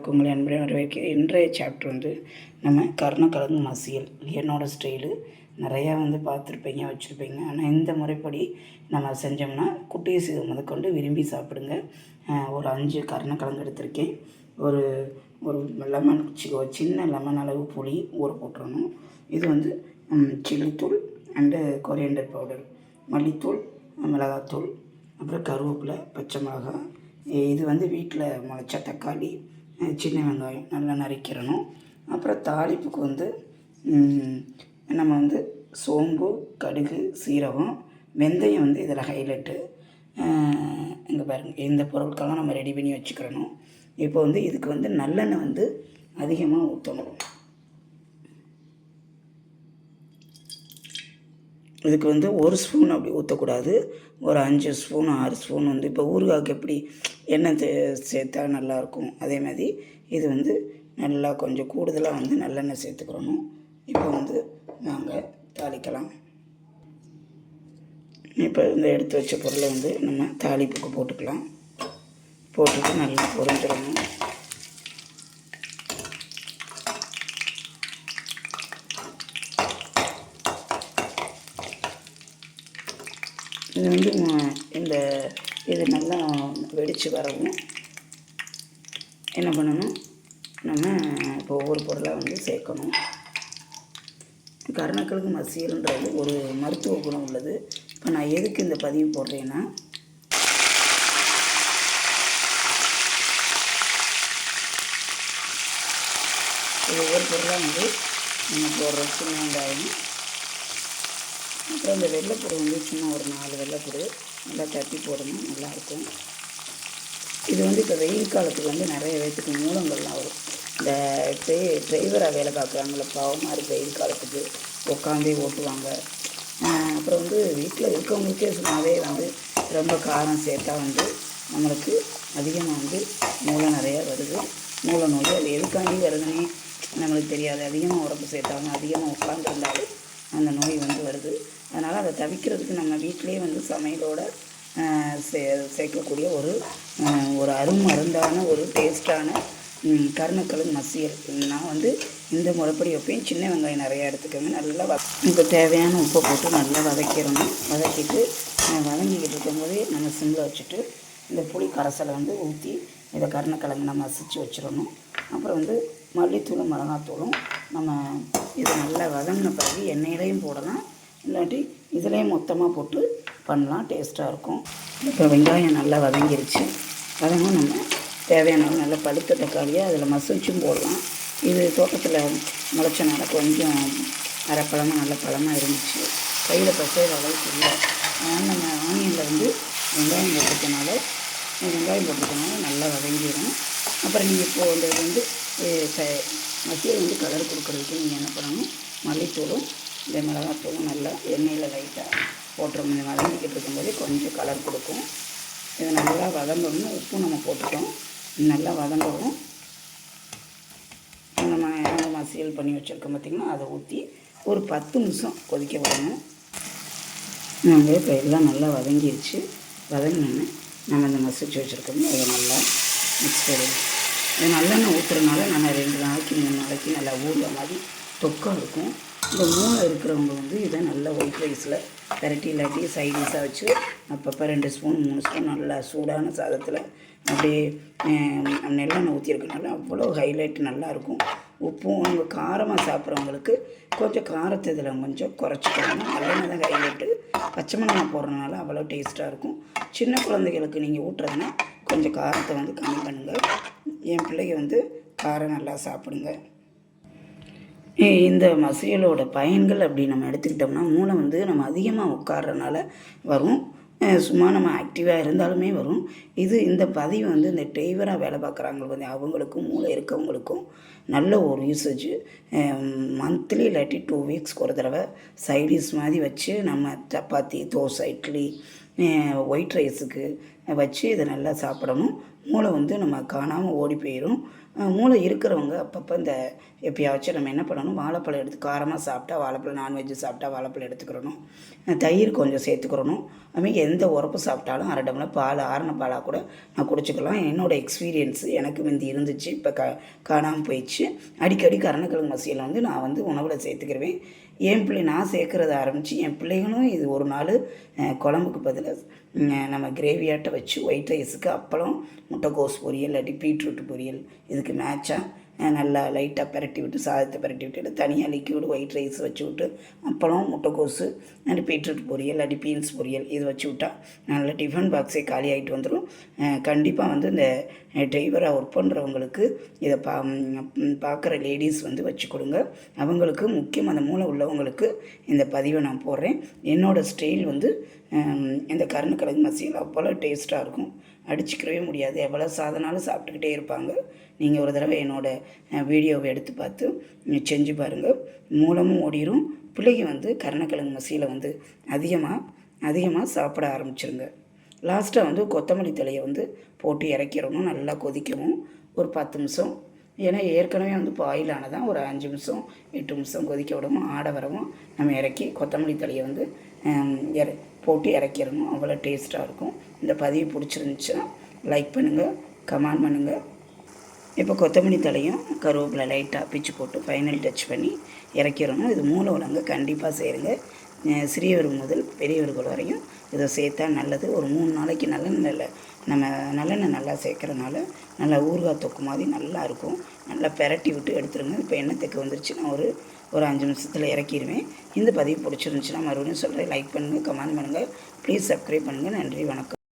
சேனலுக்கு உங்களை அன்புடன் வரவேற்க இன்றைய சாப்டர் வந்து நம்ம கருணக்கிழங்கு மசியல் என்னோடய ஸ்டைலு நிறையா வந்து பார்த்துருப்பீங்க வச்சுருப்பீங்க. ஆனால் இந்த முறைப்படி நம்ம செஞ்சோம்னா குட்டீஸ் முதற்கொண்டு விரும்பி சாப்பிடுங்க. ஒரு அஞ்சு கருணக்கிழங்கு எடுத்திருக்கேன். ஒரு ஒரு லெமன் ஒரு சின்ன லெமன் அளவு புளி ஊற போட்டுறணும். இது வந்து சில்லித்தூள் அண்டு கொரியண்டர் பவுடர் மல்லித்தூள் மிளகாத்தூள் அப்புறம் கருவேப்பிலை பச்சை மிளகாய். இது வந்து வீட்டில் முளைச்ச தக்காளி சின்ன வெங்காயம் நல்லா நறுக்கிறணும் அப்புறம் தாளிப்புக்கு வந்து நம்ம வந்து சோம்பு கடுகு சீரகம் வெந்தயம் வந்து இதில் ஹைலைட்டு இங்கே பாருங்கள் இந்த பொருட்கள்லாம் நம்ம ரெடி பண்ணி வச்சுக்கிறணும். இப்போ வந்து இதுக்கு வந்து நல்லெண்ணெய் வந்து அதிகமாக ஊற்றணும் இதுக்கு வந்து ஒரு ஸ்பூன் அப்படி ஊற்றக்கூடாது ஒரு அஞ்சு ஸ்பூன் ஆறு ஸ்பூன் வந்து இப்போ ஊறுகாய்க்கு எப்படி எண்ணெய் சே சேர்த்தா நல்லாயிருக்கும்? அதே மாதிரி இது வந்து நல்லா கொஞ்சம் கூடுதலாக வந்து நல்லெண்ணெய் சேர்த்துக்கிறணும் இப்போ வந்து நாங்கள் தாளிக்கலாம். இப்போ இந்த எடுத்து வச்ச பொருளை வந்து நம்ம தாளிப்புக்கு போட்டுக்கலாம். போட்டுட்டு நல்லா பொறிஞ்சிடணும் இது வந்து இந்த இது நல்லா வெடித்து வரவும் என்ன பண்ணணும்? நம்ம இப்போ ஒவ்வொரு பொருளாக வந்து சேர்க்கணும். கருணக்கிழங்கு மசியல்ன்றது ஒரு மருத்துவ குணம் உள்ளது. இப்போ நான் எதுக்கு இந்த பதிவு போடுறேன்னா ஒவ்வொரு பொருளாக வந்து நம்ம போடுறோம் சின்ன வெங்காயம் அப்புறம் இந்த வெள்ளைப்பூடு வந்து சும்மா ஒரு நாலு வெள்ளைப்பூடு நல்லா தட்டி போடணும் நல்லாயிருக்கும். இது வந்து இப்போ வெயில் காலத்துக்கு வந்து நிறைய பேர்த்துக்கு மூலங்கள்லாம் வரும். இந்த ட்ரை டிரைவராக வேலை பார்க்குறாங்கள பாவமாக இருக்குது வெயில் காலத்துக்கு உட்காந்தே ஓட்டுவாங்க. அப்புறம் வந்து வீட்டில் இருக்கவங்களுக்கே சும்மாவே வந்து ரொம்ப காரம் சேர்த்தா வந்து நம்மளுக்கு அதிகமாக வந்து மூலம் நிறையா வருது. மூல நோய் அது எதுக்காண்டி வருதுன்னே நம்மளுக்கு தெரியாது. அதிகமாக உடம்பு சேர்த்தாங்க அதிகமாக உட்காந்துருந்தாலும் அந்த நோய் வந்து வருது தவிக்கிறதுக்கு நம்ம வீட்டிலேயே வந்து சமையலோட சே சேர்க்கக்கூடிய ஒரு ஒரு அருமருந்தான ஒரு டேஸ்டான கருணக்கிழங்கு மசியல். நான் வந்து இந்த முறைப்படி வைப்பேன் சின்ன வெங்காயம் நிறையா எடுத்துக்கோங்க நல்லா வ இப்போ தேவையான உப்பை போட்டு நல்லா வதக்கிடணும். வதக்கிட்டு வதங்கிக்கிட்டு இருக்கும்போதே நம்ம சிம்மில் வச்சுட்டு இந்த புளி கரைசலை வந்து ஊற்றி இதை கருணக்கிழங்கு நம்ம மசிச்சு வச்சிடணும். அப்புறம் வந்து மல்லித்தூளும் மிளகாத்தூளும் நம்ம இது நல்லா வதங்கின பிறகு எண்ணெயிலையும் போடலாம். இல்லாட்டி இதுலேயும் மொத்தமாக போட்டு பண்ணலாம். டேஸ்ட்டாக இருக்கும். இப்போ வெங்காயம் நல்லா வதங்கிருச்சு. வதங்க நம்ம தேவையான அளவு நல்ல பழுத்த தக்காளியை அதில் மசிச்சும் போடலாம். இது தோட்டத்தில் முளைச்சனால கொஞ்சம் அரைப்பழமாக நல்ல பழமாக இருந்துச்சு. கையில் பசைகிற அளவுக்கு இல்லை. அதனால் நம்ம ஆனியனில் வந்து வெங்காயம் போட்டுக்கனால வெங்காயம் போட்டுக்கனால நல்லா வதங்கிடும் அப்புறம் நீங்கள் இப்போது இந்த வந்து மசியல் வந்து கலர் கொடுக்குறதுக்கு நீங்கள் என்ன பண்ணணும்? மல்லித்தூளும் இந்த மிளகாத்தூளும் நல்லா எண்ணெயில் லைட்டாக போட்டுறோம் இந்த வதங்கிக்கிட்டு இருக்கும்போது கொஞ்சம் கலர் கொடுக்கும். இது நல்லா வதங்கணும் உப்பு நம்ம போட்டுட்டோம். நல்லா வதங்கவும் நம்ம நம்ம மசியல் பண்ணி வச்சுருக்கோம் பார்த்திங்கன்னா அதை ஊற்றி ஒரு பத்து நிமிஷம் கொதிக்க விடணும். நாங்கள் இப்போ எல்லாம் நல்லா வதங்கிடுச்சு வதங்கினோன்னு நம்ம இந்த மசிச்சு வச்சுருக்கோம். அதை நல்லா மிக்ஸ் பண்ணி. இது நல்லெண்ணெய் ஊற்றுறதுனால நம்ம ரெண்டு நாளைக்கு மூணு நாளைக்கு நல்லா ஊறுற மாதிரி தொக்கம் இருக்கும். இந்த மூளை இருக்கிறவங்க வந்து இதை நல்லா ஒயிட் ரைஸில் பெரட்டி இல்லாட்டி சைடிஷாக வச்சு அப்பப்போ ரெண்டு ஸ்பூன் மூணு ஸ்பூன் நல்லா சூடான சாதத்தில் அப்படியே அஹ், நெல்லெண்ணெய் ஊற்றிருக்கனால அவ்வளோ ஹைலைட் நல்லாயிருக்கும். உப்பும் அவங்க காரமாக சாப்பிட்றவங்களுக்கு கொஞ்சம் காரத்தை இதில் கொஞ்சம் குறைச்சிக்கணும். நல்லெண்ணெய் தான் ஹைலைட்டு பச்சை மிளகாய் போடுறதுனால அவ்வளோ டேஸ்ட்டாக இருக்கும். சின்ன குழந்தைகளுக்கு நீங்கள் ஊட்டுறதுனா கொஞ்சம் காரத்தை வந்து கம்மி பண்ணுங்கள் என் பிள்ளைங்க வந்து காரம் நல்லா சாப்பிடுங்க. இந்த மசியலோட பயன்கள் அப்படி நம்ம எடுத்துக்கிட்டோம்னா மூளை வந்து நம்ம அதிகமாக உட்கார்றனால வரும். சும்மா நம்ம ஆக்டிவாக இருந்தாலுமே வரும். இது இந்த பதிவு வந்து இந்த டிரைவராக வேலை பார்க்குறாங்களுக்கு வந்து அவங்களுக்கும் மூளை இருக்கவங்களுக்கும் நல்ல ஒரு யூசேஜ் மந்த்லி இல்லாட்டி டூ வீக்ஸ்க்கு ஒரு தடவை சைடிஷ் மாதிரி வச்சு நம்ம சப்பாத்தி தோசை இட்லி ஒயிட் ரைஸுக்கு வச்சு இதை நல்லா சாப்பிடணும். மூளை வந்து நம்ம காணாமல் ஓடி போயிடும் மூளை இருக்கிறவங்க அப்பப்போ இந்த எப்பயாச்சும் நம்ம என்ன பண்ணணும்? வாழைப்பழம் எடுத்து காரமாக சாப்பிட்டா வாழைப்பழம் நான்வெஜ்ஜு சாப்பிட்டா வாழைப்பழம் எடுத்துக்கிறணும். தயிர் கொஞ்சம் சேர்த்துக்கிறணும். அதுமாதிரி எந்த உரப்பு சாப்பிட்டாலும் அரை டம்ளர் பால் ஆறின பாலாக கூட நான் குடிச்சிக்கலாம். என்னோடய எக்ஸ்பீரியன்ஸு எனக்கு முந்தி இருந்துச்சு இப்போ க காணாமல் போயிடுச்சு. அடிக்கடி கருணக்கிழங்கு மசியில் வந்து நான் வந்து உணவில் சேர்த்துக்கிருவேன். என் பிள்ளை நான் சேர்க்குறத ஆரம்பித்து என் பிள்ளைகளும் இது ஒரு நாள் குழம்புக்கு பதிலாக நம்ம கிரேவியாட்ட வச்சு ஒயிட் ரைஸுக்கு அப்பளம் முட்டைக்கோஸ் பொரியல் இல்லாட்டி பீட்ரூட் பொரியல் இதுக்கு மேட்சாக நல்லா லைட்டாக பிரட்டி விட்டு சாதத்தை பிரட்டி விட்டுட்டு தனியாக லிக்யூடு ஒயிட் ரைஸ் வச்சு விட்டு அப்பளம் முட்டைக்கோசு அண்ட் பீட்ரூட் பொரியல் அடி பீன்ஸ் பொரியல் இது வச்சு விட்டா நல்ல டிஃபன் பாக்ஸே காலி ஆகிட்டு வந்துடும் கண்டிப்பாக வந்து இந்த டிரைவராக ஒர்க் பண்ணுறவங்களுக்கு இதை பா பார்க்குற லேடிஸ் வந்து வச்சு கொடுங்க. அவங்களுக்கு முக்கியம் அந்த மூளை உள்ளவங்களுக்கு இந்த பதிவை நான் போடுறேன். என்னோடய ஸ்டைல் வந்து இந்த கருணக்கிழங்கு மசியல் அவ்வளோ டேஸ்ட்டாக இருக்கும். அடிச்சுக்கிறவே முடியாது. எவ்வளோ சாதனாலும் சாப்பிட்டுக்கிட்டே இருப்பாங்க. நீங்கள் ஒரு தடவை என்னோடய வீடியோவை எடுத்து பார்த்து செஞ்சு பாருங்கள் மூலமும் ஓடிரும். பிள்ளைங்க வந்து கருணக்கிழங்கு மசியில் வந்து அதிகமாக அதிகமாக சாப்பிட ஆரம்பிச்சிருங்க. லாஸ்ட்டாக வந்து கொத்தமல்லி தலையை வந்து போட்டு இறக்கிறணும் நல்லா கொதிக்கவும். ஒரு பத்து நிமிஷம். ஏன்னா ஏற்கனவே வந்து பாயில் ஆனதான் ஒரு அஞ்சு நிமிஷம் எட்டு நிமிஷம் கொதிக்க விடவும் ஆட வரவும் நம்ம இறக்கி கொத்தமல்லி தலையை வந்து இற போட்டு இறக்கிடணும். அவ்வளோ டேஸ்ட்டாக இருக்கும். இந்த பதிவு பிடிச்சிருந்துச்சுன்னா லைக் பண்ணுங்கள் கமெண்ட் பண்ணுங்கள் இப்போ கொத்தமல்லி தலையும் கருவேப்பிலை லைட்டாக பிச்சு போட்டு ஃபைனல் டச் பண்ணி இறக்கிடணும். இது மூளை உலங்க கண்டிப்பாக செய்யுங்க சிறியவர் முதல் பெரியவர்கள் வரையும் இதை சேர்த்தா நல்லது. ஒரு மூணு நாளைக்கு நல்லெண்ணெயில் நம்ம நல்லெண்ணெய் நல்லா சேர்க்குறனால நல்லா ஊறுகாய் தொக்கு மாதிரி நல்லா இருக்கும். நல்லா பெரட்டி விட்டு எடுத்துருங்க. இப்போ எண்ணெய் தெக்கு வந்துருச்சுன்னா ஒரு ஒரு அஞ்சு நிமிஷத்தில் இறக்கிடுவேன். இந்த பதிவு பிடிச்சிருந்துச்சுன்னா மறுபடியும் சொல்கிறேன் லைக் பண்ணுங்கள் கமெண்ட் பண்ணுங்கள் ப்ளீஸ் சப்ஸ்கிரைப் பண்ணுங்கள் நன்றி வணக்கம்.